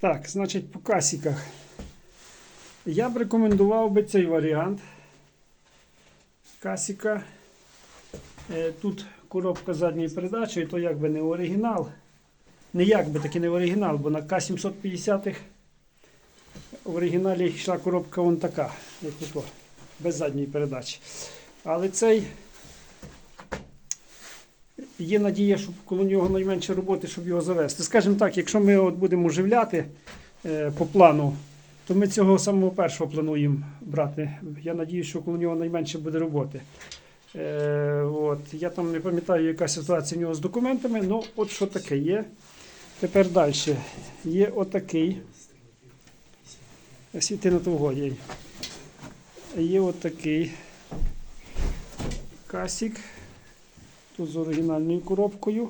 Так, значить, по касіках. Я б рекомендував би цей варіант. Касіка. Е, Тут коробка задньої передачі, і то якби не оригінал. Не якби таки не оригінал, бо на К750 в оригіналі йшла коробка вон така, як ото, без задньої передачі. Але цей є надія, що коло нього найменше роботи, щоб його завести. Скажімо так, якщо ми от будемо оживляти е, по плану, то ми цього самого першого плануємо брати. Я надію, що коло нього найменше буде роботи. Е, от. Я там не пам'ятаю, яка ситуація в нього з документами, ну от що таке є. Тепер далі. Є отакий. Світи на. Є отакий касік. Тут з оригінальною коробкою.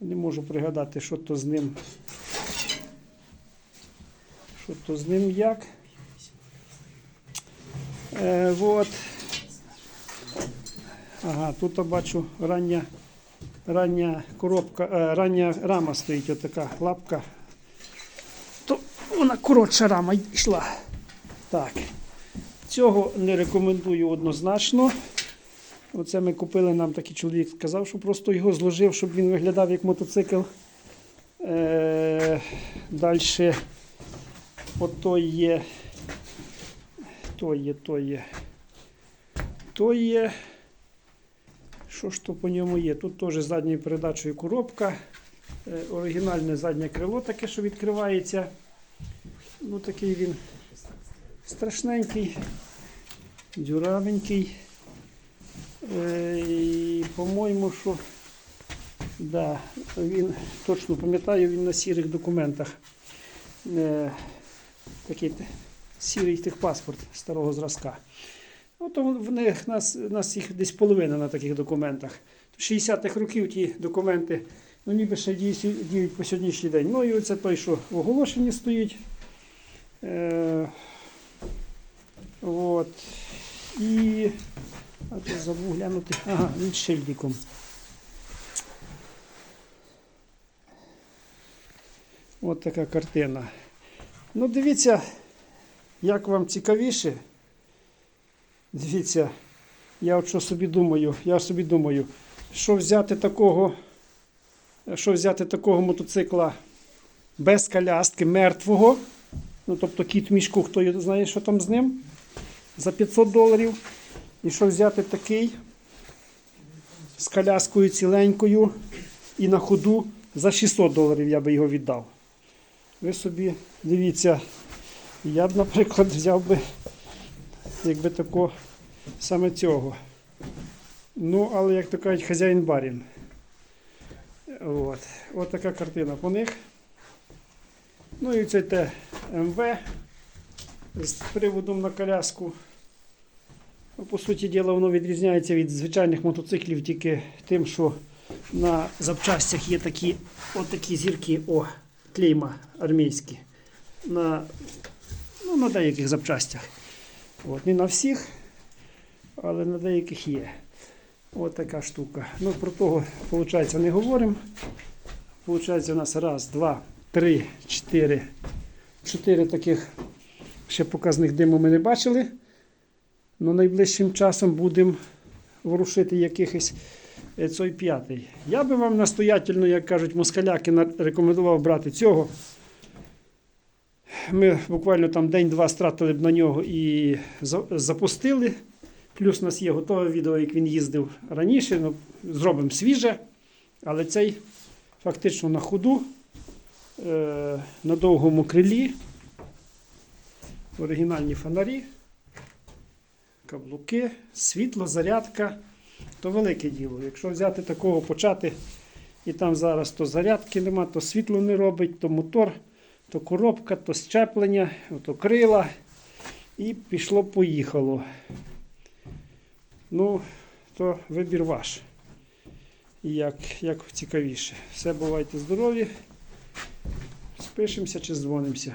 Не можу пригадати, що то з ним. Що то з ним як. Е, от. Ага, тут я бачу рання, рання коробка, е, рання рама стоїть, отака лапка. То вона коротша рама йшла. Так. Цього не рекомендую однозначно. Оце ми купили, нам такий чоловік сказав, що просто його зложив, щоб він виглядав як мотоцикл. Е, Далі ото є. То є, то є. То є. Що ж то по ньому є? Тут теж задньою передачею коробка. Е, оригінальне заднє крило таке, що відкривається. Ну такий він страшненький, дюравенький. Е, по-моєму, що да, він точно пам'ятаю, він на сірих документах. Е, Такий сірий техпаспорт старого зразка. От в них нас, нас їх десь половина на таких документах. 60-х років ті документи, ну ніби ще діють, діють по сьогоднішній день. Ну і оце той, що в оголошенні стоїть. Е, от. І а забув глянути. Ага, він шильдиком. От така картина. Ну, дивіться, як вам цікавіше. Дивіться, я от що собі думаю, я собі думаю, що взяти такого, що взяти такого мотоцикла без коляски, мертвого. Ну, тобто кіт мішку, хто знає, що там з ним, за 500 доларів. І що взяти такий з коляскою ціленькою і на ходу за 600 доларів я би його віддав. Ви собі дивіться, я б, наприклад, взяв би, якби тако саме цього. Ну, але як то кажуть, хазяїн барін. От. От така картина по них. Ну і це те МВ з приводом на коляску. Ну, По суті діла, воно відрізняється від звичайних мотоциклів тільки тим, що на запчастях є такі отакі зірки, о, клейма армійські. На, ну, на деяких запчастях. От, не на всіх, але на деяких є. От така штука. Ну, про того, виходить, не говоримо. Получається, у нас раз, два, три, чотири. Чотири таких ще показних диму ми не бачили. Ну, найближчим часом будемо ворушити якихось е, цей п'ятий. Я би вам настоятельно, як кажуть москаляки, рекомендував брати цього. Ми буквально там день-два стратили б на нього і запустили. Плюс у нас є готове відео, як він їздив раніше. Ну, зробимо свіже, але цей фактично на ходу, е, на довгому крилі, оригінальні фонарі каблуки, світло, зарядка то велике діло. Якщо взяти такого почати, і там зараз то зарядки нема, то світло не робить, то мотор, то коробка, то щеплення, то крила. І пішло-поїхало. Ну, то вибір ваш. Як, як цікавіше. Все бувайте здорові. Спишемося чи дзвонимося.